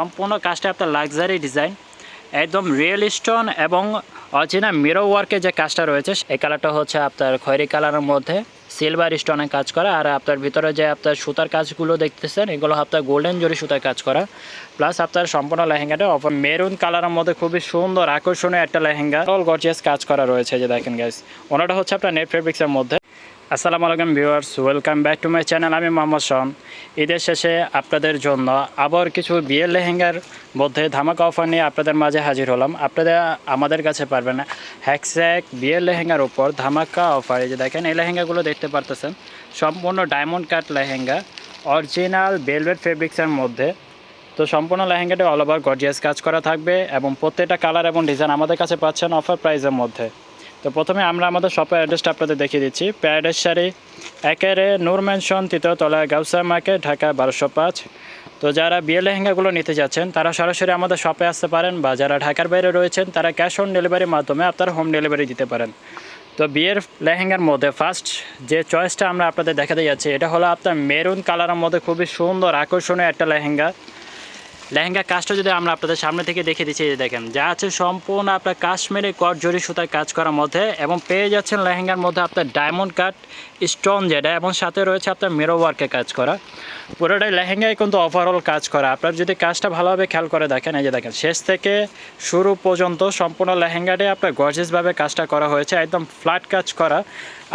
সম্পূর্ণ কাজটা আপনার লাক্সারি ডিজাইন একদম রিয়েল স্টোন এবং অরিজিনাল মিরো ওয়ার্কের যে কাজটা রয়েছে এই কালারটা হচ্ছে আপনার খয়েরি কালারের মধ্যে সিলভার স্টোনে কাজ করা আর আপনার ভিতরে যে আপনার সুতার কাজগুলো দেখতেছেন, এগুলো আপনার গোল্ডেন জরি সুতার কাজ করা প্লাস আপনার সম্পূর্ণ লেহেঙ্গাটা অফার মেরুন কালারের মধ্যে খুবই সুন্দর, আকর্ষণীয় একটা লেহেঙ্গা অল গর্জিয়াস কাজ করা রয়েছে যে দেখেন গাইস ওনাটা হচ্ছে আপনার নেট ফেব্রিক্সের মধ্যে। আসসালামু আলাইকুম viewers, welcome back to my channel, আমি মোহাম্মদ শন। ঈদের শেষে আপনাদের জন্য আবার কিছু বিয়ের লেহেঙ্গার মধ্যে ধামাকা অফার নিয়ে আপনাদের মাঝে হাজির হলাম। আপনাদের আমাদের কাছে পারবেন হ্যাকস্যাক বিয়ের লেহেঙ্গার উপর ধামাকা অফার এই যে দেখেন, এই লেহেঙ্গাগুলো দেখতে পারতেছেন। সম্পূর্ণ diamond cut lehenga original velvet ফেব্রিক্সের মধ্যে। তো সম্পূর্ণ লেহেঙ্গাটা অল ওভার গর্জিয়াস কাজ করা থাকবে এবং প্রত্যেকটা কালার এবং ডিজাইন আমাদের কাছে পাচ্ছেন অফার প্রাইসের মধ্যে। তো প্রথমে আমরা আমাদের শপের অ্যাড্রেসটা আপনাদের দেখিয়ে দিচ্ছি। প্যারাডাইস শাড়ি একেরে নূর ম্যানশন তৃতীয়তলা গাউসা মার্কেট ঢাকা বারোশো পাঁচ। তো যারা বিয়ে লেহেঙ্গাগুলো নিতে যাচ্ছেন, তারা সরাসরি আমাদের শপে আসতে পারেন বা যারা ঢাকার বাইরে রয়েছেন, তারা ক্যাশ অন ডেলিভারির মাধ্যমে আপনারা হোম ডেলিভারি দিতে পারেন। তো বিয়ের লেহেঙ্গার মধ্যে ফার্স্ট যে চয়েসটা আমরা আপনাদের দেখাতে যাচ্ছি, এটা হলো আপনার মেরুন কালারের মধ্যে খুবই সুন্দর, আকর্ষণীয় একটা লেহেঙ্গা। লেহেঙ্গা কাজটা যদি আমরা আপনাদের সামনে থেকে দেখে দিচ্ছি দেখেন, যা আছে সম্পূর্ণ আপনার কাশ্মীরি কট জরি সুতার কাজ করার মধ্যে এবং পেয়ে যাচ্ছেন লেহেঙ্গার মধ্যে আপনার ডায়মন্ড কাট স্টোন যেটা, এবং সাথে রয়েছে আপনার মেরো ওয়ার্কে কাজ করা। পুরোটাই লেহেঙ্গায় কিন্তু ওভারঅল কাজ করা। আপনার যদি কাজটা ভালোভাবে খেয়াল করে দেখেন, এই যে দেখেন, শেষ থেকে শুরু পর্যন্ত সম্পূর্ণ লেহেঙ্গাটাই আপনার গর্জেসভাবে কাজটা করা হয়েছে, একদম ফ্ল্যাট কাজ করা।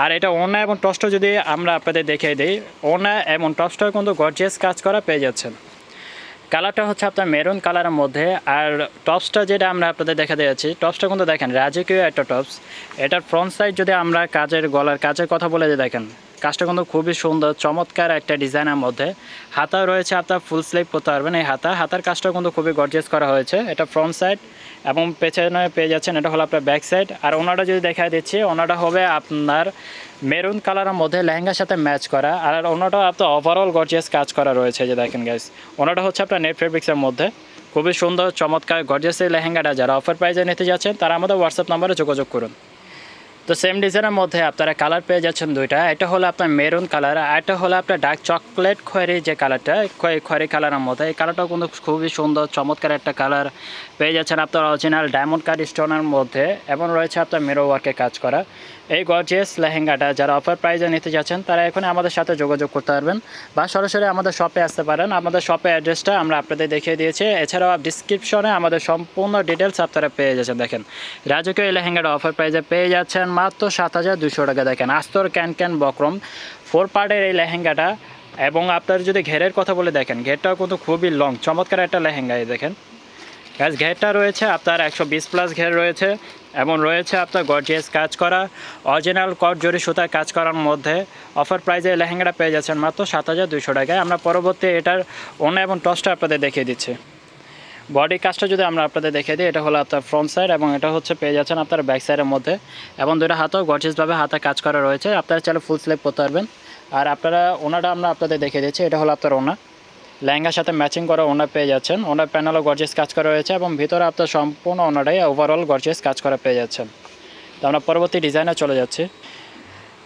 আর এটা ওনা এবং টপসটা যদি আমরা আপনাদের দেখিয়ে দিই ওনা এবং টপসটাও কিন্তু গর্জিয়াস কাজ করা পেয়ে যাচ্ছেন। কালারটা হচ্ছে আপনার মেরুন কালারের মধ্যে, আর টপসটা যেটা আমরা আপনাদের দেখা দিয়েছি টপসটা কিন্তু দেখেন, রাজকীয় একটা টপস। এটার ফ্রন্ট সাইড যদি আমরা কাজের গলার কাজের কথা বলে যে দেখেন কাজটা কিন্তু খুবই সুন্দর, চমৎকার একটা ডিজাইনের মধ্যে। হাতা রয়েছে আপনার ফুল স্লিভ করতে পারবেন এই হাতা। হাতার কাজটা কিন্তু খুবই গর্জিয়াস করা হয়েছে। এটা ফ্রন্ট সাইড এবং পেছনে পেয়ে যাচ্ছেন, এটা হলো আপনার ব্যাক সাইড আর ওনাটা যদি দেখা দিচ্ছি, ওনাটা হবে আপনার মেরুন কালারের মধ্যে লেহেঙ্গার সাথে ম্যাচ করা। আর ওনাটা আপনার ওভারঅল গর্জিয়াস কাজ করা রয়েছে যে দেখেন গাইস ওনাটা হচ্ছে আপনার নেট ফেব্রিক্সের মধ্যে। খুবই সুন্দর, চমৎকার গর্জিয়াস এই লেহেঙ্গাটা যারা অফার প্রাইজে নিতে যাচ্ছেন, তারা আমাদের হোয়াটসঅ্যাপ নম্বরে যোগাযোগ করুন। তো সেম ডিজাইনের মধ্যে আপনারা কালার পেয়ে যাচ্ছেন দুইটা। এটা হলো আপনার মেরুন কালার আর এটা হলো আপনার ডার্ক চকলেট খয়েরি যে কালারটা খয়ে- খয়েরি কালারের মধ্যে। এই কালারটাও কিন্তু খুবই সুন্দর, চমৎকার একটা কালার পেয়ে যাচ্ছেন আপনার অরিজিনাল ডায়মন্ড কার্ড স্টোনের মধ্যে এবং রয়েছে আপনার মেরো ওয়ার্কে কাজ করা। এই গর্জিয়াস লেহেঙ্গাটা যারা অফার প্রাইজে নিতে যাচ্ছেন, তারা এখন আমাদের সাথে যোগাযোগ করতে পারবেন বা সরাসরি আমাদের শপে আসতে পারেন। আমাদের শপে অ্যাড্রেসটা আমরা আপনাদের দেখিয়ে দিয়েছি। এছাড়াও ডিসক্রিপশনে আমাদের সম্পূর্ণ ডিটেলস আপনারা পেয়ে যাচ্ছেন। দেখেন, রাজকীয় এই লেহেঙ্গাটা অফার প্রাইজে পেয়ে যাচ্ছেন মাত্র সাত হাজার দুশো টাকা দেখেন। আস্তর ক্যান ক্যান বক্রম। ফোর পার্টের এই লেহেঙ্গাটা এবং আপনার যদি ঘেরের কথা বলে দেখেন, ঘেরটাও কিন্তু খুবই লং চমৎকার একটা লেহেঙ্গা এই দেখেন। গ্যাস ঘেরটা রয়েছে আপনার একশো বিশ প্লাস ঘের রয়েছে এবং রয়েছে আপনার গর্জিয়াস কাজ করা অরিজিনাল কট জরি সুতার কাজ করার মধ্যে অফার প্রাইজে লেহেঙ্গাটা পেয়ে যাচ্ছেন মাত্র সাত হাজার দুশো টাকায়। আমরা পরবর্তী এটার ওনা এবং টসটা আপনাদের দেখিয়ে দিচ্ছি। বডি কাজটা যদি আমরা আপনাদের দেখিয়ে দিই, এটা হলো আপনার ফ্রন্ট সাইড এবং এটা হচ্ছে পেয়ে যাচ্ছেন আপনার ব্যাক সাইডের মধ্যে। এবং দুটো হাতেও গর্জিয়াসভাবে হাতে কাজ করা রয়েছে। আপনারা চাইলে ফুল স্লিপ করতে পারবেন। আর আপনারা ওনাটা আমরা আপনাদের দেখিয়ে দিচ্ছি, এটা হলো আপনার ওনা। লেহেঙ্গার সাথে ম্যাচিং করা ওনার পেয়ে যাচ্ছেন। ওনার প্যানেলও গর্জিয়াস কাজ করা রয়েছে এবং ভিতরে আপনার সম্পূর্ণ ওনারাই ওভারঅল গর্জিয়াস কাজ করা পেয়ে যাচ্ছেন। তো আমরা পরবর্তী ডিজাইনে চলে যাচ্ছি।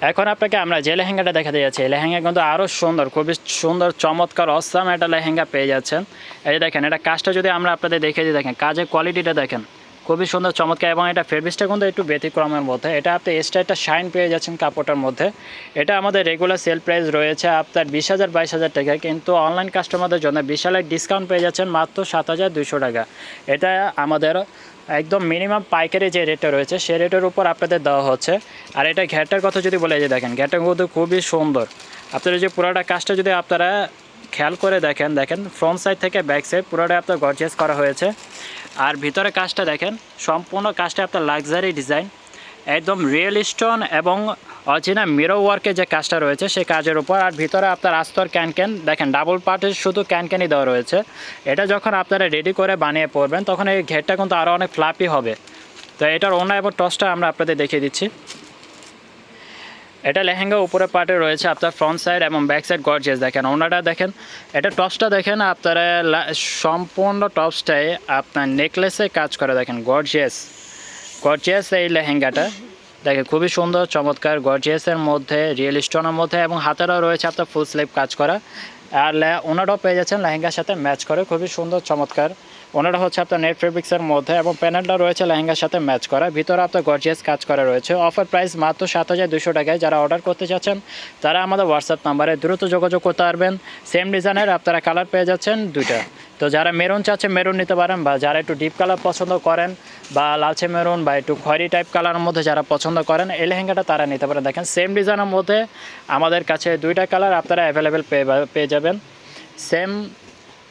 এখন আপনাকে আমরা যে লেহেঙ্গাটা দেখাতে যাচ্ছি, এই লেহেঙ্গা কিন্তু আরও সুন্দর, খুবই সুন্দর, চমৎকার, অসাম একটা লেহেঙ্গা পেয়ে যাচ্ছেন। এই দেখেন, এটা কাজটা যদি আমরা আপনাদের দেখে দিই, দেখেন, কাজের কোয়ালিটিটা দেখেন। খুবই সুন্দর, চমৎকার এবং এটা ফেব্রিক্সটা কিন্তু একটু ব্যতিক্রমের মধ্যে। এটা আপনি এক্সট্রা একটা শাইন পেয়ে যাচ্ছেন কাপড়টার মধ্যে। এটা আমাদের রেগুলার সেল প্রাইস রয়েছে আপনার বিশ হাজার, বাইশ হাজার টাকা, কিন্তু অনলাইন কাস্টমারদের জন্য বিশাল ডিসকাউন্ট পেয়ে যাচ্ছেন মাত্র সাত হাজার দুশো টাকা। এটা আমাদের একদম মিনিমাম পাইকারি যে রেটটা রয়েছে, সে রেটের উপর আপনাদের দেওয়া হচ্ছে। আর এটা ঘ্যাটটার কথা যদি বলে যে দেখেন ঘ্যাটটা কিন্তু খুবই সুন্দর। আপনারা যে পুরোটা কাজটা যদি আপনারা খেয়াল করে দেখেন দেখেন ফ্রন্ট সাইড থেকে ব্যাক সাইড পুরোটা আপনার গর্জিয়াস করা হয়েছে। আর ভিতরে কাজটা দেখেন, সম্পূর্ণ কাজটা আপনার লাক্সারি ডিজাইন একদম রিয়েল স্টোন এবং অচেনা মিরো ওয়ার্কের যে কাজটা রয়েছে সেই কাজের উপর। আর ভিতরে আপনার আস্তর ক্যান ক্যান দেখেন ডাবল পার্টের শুধু ক্যান ক্যানই দেওয়া রয়েছে। এটা যখন আপনারা রেডি করে বানিয়ে পড়বেন তখন এই ঘেরটা কিন্তু আরও অনেক ফ্লাপি হবে। তো এটার ওনা এবং টসটা আমরা আপনাদের দেখিয়ে দিচ্ছি। এটা লেহেঙ্গা উপরে পার্টে রয়েছে, আপনার ফ্রন্ট সাইড এবং ব্যাক সাইড গর্জিয়াস দেখেন। ওনাটা দেখেন, এটা টপসটা দেখেন, আপনারা সম্পূর্ণ টপসটাই আপনার নেকলেসে কাজ করে দেখেন গর্জিয়াস গর্জিয়াস এই লেহেঙ্গাটা। দেখে খুবই সুন্দর, চমৎকার গর্জিয়াসের মধ্যে রিয়েল স্টোনের মধ্যে এবং হাতেরও রয়েছে আপনার ফুল স্লিভ কাজ করা। আর ওনাটাও পেয়ে যাচ্ছেন লেহেঙ্গার সাথে ম্যাচ করে, খুবই সুন্দর, চমৎকার। ওনাটা হচ্ছে আপনার নেট ফেব্রিক্সের মধ্যে এবং প্যানেলটা রয়েছে লেহেঙ্গার সাথে ম্যাচ করা। ভিতরে আপনার গর্জিয়াস কাজ করা রয়েছে। অফার প্রাইস মাত্র সাত হাজার দুশো টাকায়। যারা অর্ডার করতে চাচ্ছেন, তারা আমাদের হোয়াটসঅ্যাপ নাম্বারে দ্রুত যোগাযোগ করতে পারবেন। সেম ডিজাইনের আপনারা কালার পেয়ে যাচ্ছেন দুইটা। তো যারা মেরুন চাচ্ছে মেরুন নিতে পারেন বা যারা একটু ডিপ কালার পছন্দ করেন বা লালচে মেরুন বা একটু খয়েরি টাইপ কালারের মধ্যে যারা পছন্দ করেন, এই লেহেঙ্গাটা তারা নিতে পারেন। দেখেন সেম ডিজাইনের মধ্যে আমাদের কাছে দুইটা কালার আপনারা অ্যাভেলেবেল পেয়ে পেয়ে যাবেন। সেম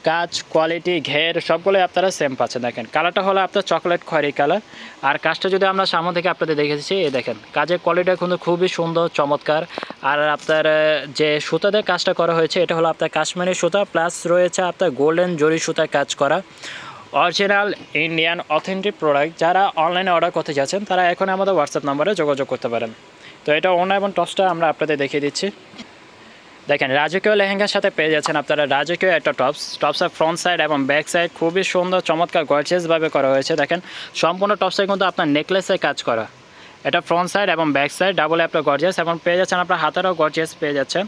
কাজ কোয়ালিটি ঘের, সবগুলোই আপনারা সেম পাচ্ছেন, দেখেন। কালারটা হলো আপনার চকলেট খয়েরি কালার আর কাজটা যদি আমরা সামনে থেকে আপনাদের দেখেছি, এই দেখেন, কাজের কোয়ালিটিটা কিন্তু খুবই সুন্দর, চমৎকার। আর আপনার যে সুতাতে কাজটা করা হয়েছে, এটা হলো আপনার কাশ্মীরি সুতা প্লাস রয়েছে আপনার গোল্ডেন জরি সুতায় কাজ করা। অরিজিনাল ইন্ডিয়ান অথেন্টিক প্রোডাক্ট যারা অনলাইনে অর্ডার করতে যাচ্ছেন, তারা এখন আমাদের হোয়াটসঅ্যাপ নাম্বারে যোগাযোগ করতে পারেন। তো এটা অন্য এবং টসটা আমরা আপনাদের দেখিয়ে দিচ্ছি। দেখেন, রাজকীয় লেহেঙ্গার সাথে পেয়ে যাচ্ছেন আপনারা রাজকীয় একটা টপস টপসের ফ্রন্ট সাইড এবং ব্যাক সাইড খুবই সুন্দর, চমৎকার গর্জিয়াসভাবে করা হয়েছে। দেখেন, সম্পূর্ণ টপসে কিন্তু আপনার নেকলেসে কাজ করা। এটা ফ্রন্ট সাইড এবং ব্যাক সাইড ডাবল আপনার গর্জিয়াস এবং পেয়ে যাচ্ছেন আপনার হাতেরও গর্জিয়াস পেয়ে যাচ্ছেন।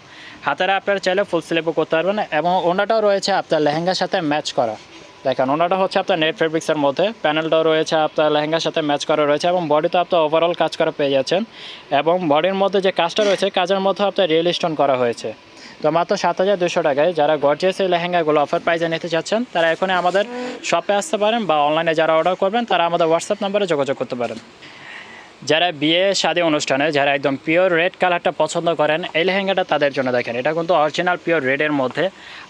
হাতেরা আপনারা চাইলে ফুল স্লিপও করতে পারবেন এবং ওনাটাও রয়েছে আপনার লেহেঙ্গার সাথে ম্যাচ করা। দেখেন ওনাটা হচ্ছে আপনার নেট ফেব্রিক্সের মধ্যে। প্যানেলটাও রয়েছে আপনার লেহেঙ্গার সাথে ম্যাচ করা রয়েছে এবং বডিতে আপনার ওভারঅল কাজ করা পেয়ে যাচ্ছেন। এবং বডির মধ্যে যে কাজটা রয়েছে, কাজের মধ্যে আপনার রিয়েল স্টোন করা হয়েছে। তো মাত্র সাত হাজার দুশো টাকায় যারা গর্জিয়াস এই লেহেঙ্গাগুলো অফার প্রাইজে নিতে চাচ্ছেন, তারা এখনই আমাদের শপে আসতে পারেন বা অনলাইনে যারা অর্ডার করবেন, তারা আমাদের হোয়াটসঅ্যাপ নাম্বারে যোগাযোগ করতে পারেন। যারা বিয়ে, শাদী অনুষ্ঠানে, যারা একদম পিওর রেড কালারটা পছন্দ করেন, এই লেহেঙ্গাটা তাদের জন্য দেখেন, এটা কিন্তু অরিজিনাল পিওর রেডের মধ্যে।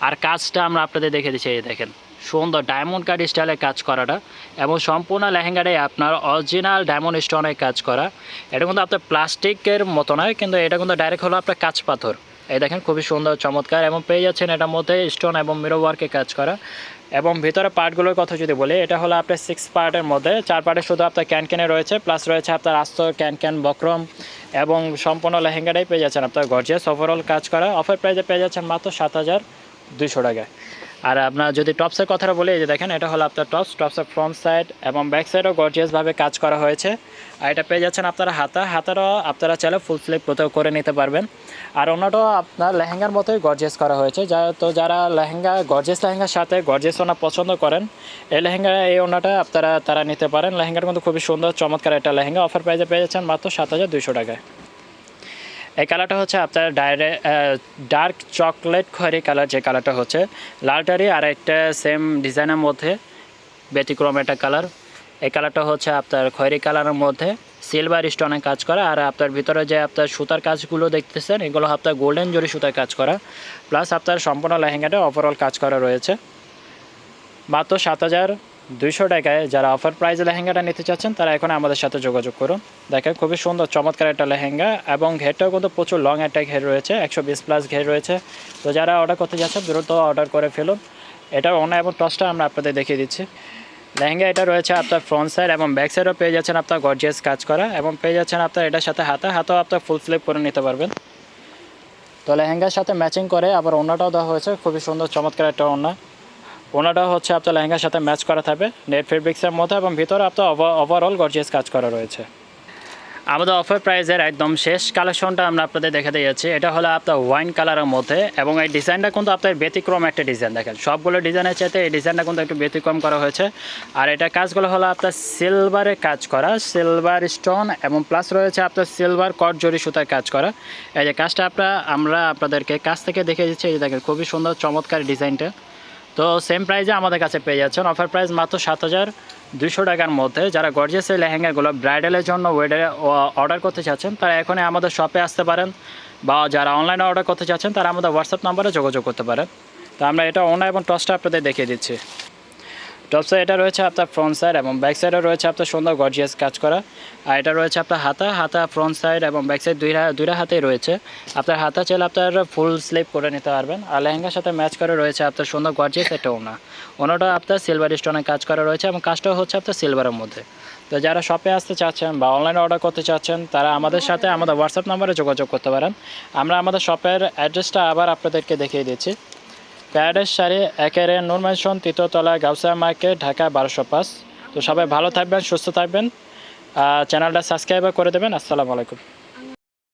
আর কাজটা আমরা আপনাদের দেখে দিচ্ছি, এই দেখেন, সুন্দর ডায়মন্ড কার্ড স্টাইলে কাজ করাটা এবং সম্পূর্ণ লেহেঙ্গাটাই আপনার অরিজিনাল ডায়মন্ড স্টোনে কাজ করা। এটা কিন্তু আপনার প্লাস্টিকের মতো নয়, কিন্তু এটা কিন্তু ডাইরেক্ট হলো আপনার কাঁচ পাথর। এই দেখেন, খুবই সুন্দর, চমৎকার, এবং পেয়ে যাচ্ছেন এটার মধ্যে স্টোন এবং মিরো ওয়ার্কে কাজ করা। এবং ভিতরে পার্টগুলোর কথা যদি বলি, এটা হলো আপনার সিক্স পার্টের মধ্যে। চার পার্টে শুধু আপনার ক্যান ক্যানে রয়েছে প্লাস রয়েছে আপনার আস্ত ক্যান ক্যান বক্রম, এবং সম্পূর্ণ লেহেঙ্গাটাই পেয়ে যাচ্ছেন আপনার গর্জিয়াস। ওভারঅল কাজ করা অফার প্রাইজে পেয়ে যাচ্ছেন মাত্র সাত হাজার দুইশো টাকায়। আর আপনার যদি টপসের কথাটা বলি, এই যে দেখেন, এটা হলো আপনার টপস টপসের ফ্রন্ট সাইড এবং ব্যাক সাইডও গর্জিয়াসভাবে কাজ করা হয়েছে। আর এটা পেয়ে যাচ্ছেন আপনারা হাতা। হাতারও আপনারা চাইলে ফুল স্লিপ কোথাও করে নিতে পারবেন। আর অন্যটাও আপনার লেহেঙ্গার মতোই গর্জিয়াস করা হয়েছে। যা, তো যারা লেহেঙ্গা গর্জিয়াস লেহেঙ্গার সাথে গর্জিয়াস ওনা পছন্দ করেন, এই লেহেঙ্গা, এই ওনাটা আপনারা, তারা নিতে পারেন। লেহেঙ্গার কিন্তু খুবই সুন্দর, চমৎকার একটা লেহেঙ্গা। অফার প্রাইজে পেয়ে যাচ্ছেন মাত্র সাত হাজার দুইশো টাকায়। এই কালারটা হচ্ছে আপনার ডাইরে ডার্ক চকলেট খয়েরি কালার যে কালারটা হচ্ছে। লালটারি আর একটা সেম ডিজাইনের মধ্যে, ব্যতিক্রম একটা কালার। এই কালারটা হচ্ছে আপনার খয়েরি কালারের মধ্যে সিলভার স্টোনে কাজ করা। আর আপনার ভিতরে যে আপনার সুতার কাজগুলো দেখতেছেন, এগুলো আপনার গোল্ডেন জরি সুতার কাজ করা। প্লাস আপনার সম্পূর্ণ লেহেঙ্গাটা ওভারঅল কাজ করা রয়েছে। মাত্র সাত হাজার দুইশো টাকায় যারা অফার প্রাইজে লেহেঙ্গাটা নিতে চাচ্ছেন, তারা এখন আমাদের সাথে যোগাযোগ করুন। দেখেন, খুবই সুন্দর, চমৎকার একটা লেহেঙ্গা এবং ঘেরটাও কিন্তু প্রচুর লং একটা ঘের রয়েছে, একশো বিশ প্লাস ঘের রয়েছে। তো যারা অর্ডার করতে যাচ্ছেন, দ্রুত অর্ডার করে ফেলুন। এটার অন্য এবং টসটা আমরা আপনাদের দেখিয়ে দিচ্ছি। লেহেঙ্গা এটা রয়েছে আপনার ফ্রন্ট সাইড এবং ব্যাক সাইডও পেয়ে যাচ্ছেন আপনার গর্জিয়াস কাজ করা এবং পেয়ে যাচ্ছেন আপনার এটার সাথে হাতা, হাতেও আপনার ফুল স্লিপ করে নিতে পারবেন। তো লেহেঙ্গার সাথে ম্যাচিং করে আবার ওনাটাও দেওয়া হয়েছে, খুবই সুন্দর, চমৎকার একটা ওনা ওনাটাও হচ্ছে আপনার লেহেঙ্গার সাথে ম্যাচ করা থাকবে, নেট ফেব্রিক্সের মধ্যে এবং ভিতরে আপনার ওভারঅল গর্জিয়াস কাজ করা রয়েছে। আমাদের অফার প্রাইজের একদম শেষ কালেকশনটা আমরা আপনাদের দেখে দিয়েছি এটা হলো আপনার ওয়াইন কালারের মধ্যে এবং এই ডিজাইনটা কিন্তু আপনার ব্যতিক্রম একটা ডিজাইন দেখেন। সবগুলো ডিজাইনের চাইতে এই ডিজাইনটা কিন্তু একটু ব্যতিক্রম করা হয়েছে। আর এটা কাজগুলো হলো আপনার সিলভারে কাজ করা সিলভার স্টোন এবং প্লাস রয়েছে আপনার সিলভার কট জরি সুতার কাজ করা। এই যে কাজটা আপনার, আমরা আপনাদেরকে কাছ থেকে দেখে দিচ্ছি, এই দেখেন, খুবই সুন্দর, চমৎকার ডিজাইনটা তো সেম প্রাইজে আমাদের কাছে পেয়ে যাচ্ছেন। অফার প্রাইস মাত্র সাত হাজার দুশো টাকার মধ্যে। যারা গর্জিয়াস এই লেহেঙ্গাগুলো ব্রাইডালের জন্য ওয়েডারে অর্ডার করতে চাচ্ছেন, তারা এখনই আমাদের শপে আসতে পারেন। বা যারা অনলাইনে অর্ডার করতে চাচ্ছেন, তারা আমাদের হোয়াটসঅ্যাপ নাম্বারে যোগাযোগ করতে পারেন। তো আমরা এটা অনলাইন এবং টসটা আপনাদের দেখিয়ে দিচ্ছি। টপ সাইড এটা রয়েছে আপনার ফ্রন্ট সাইড এবং ব্যাক সাইডে রয়েছে আপনার সুন্দর গর্জিয়াস কাজ করা। আর এটা রয়েছে আপনার হাতা হাতা ফ্রন্ট সাইড এবং ব্যাক সাইড দুইটা দুইটা হাতেই রয়েছে। আপনার হাতা চাইলে আপনার ফুল স্লিপ করে নিতে পারবেন। আর লেহেঙ্গার সাথে ম্যাচ করে রয়েছে আপনার সুন্দর গর্জিয়াস একটা ওনা ওনাটা আপনার সিলভার স্টোনে কাজ করা রয়েছে এবং কাজটাও হচ্ছে আপনার সিলভারের মধ্যে। তো যারা শপে আসতে চাচ্ছেন বা অনলাইনে অর্ডার করতে চাচ্ছেন, তারা আমাদের সাথে আমাদের হোয়াটসঅ্যাপ নাম্বারে যোগাযোগ করতে পারেন। আমরা আমাদের শপের অ্যাড্রেসটা আবার আপনাদেরকে দেখিয়ে দিচ্ছি। প্যারাডাইস সারি একেরে নূর ম্যানশন তৃতীয়তলা গাউসা মার্কেট, ঢাকা বারোশো পাঁচ। তো সবাই ভালো থাকবেন, সুস্থ থাকবেন। চ্যানেলটা সাবস্ক্রাইব করে দেবেন। আসসালামু আলাইকুম।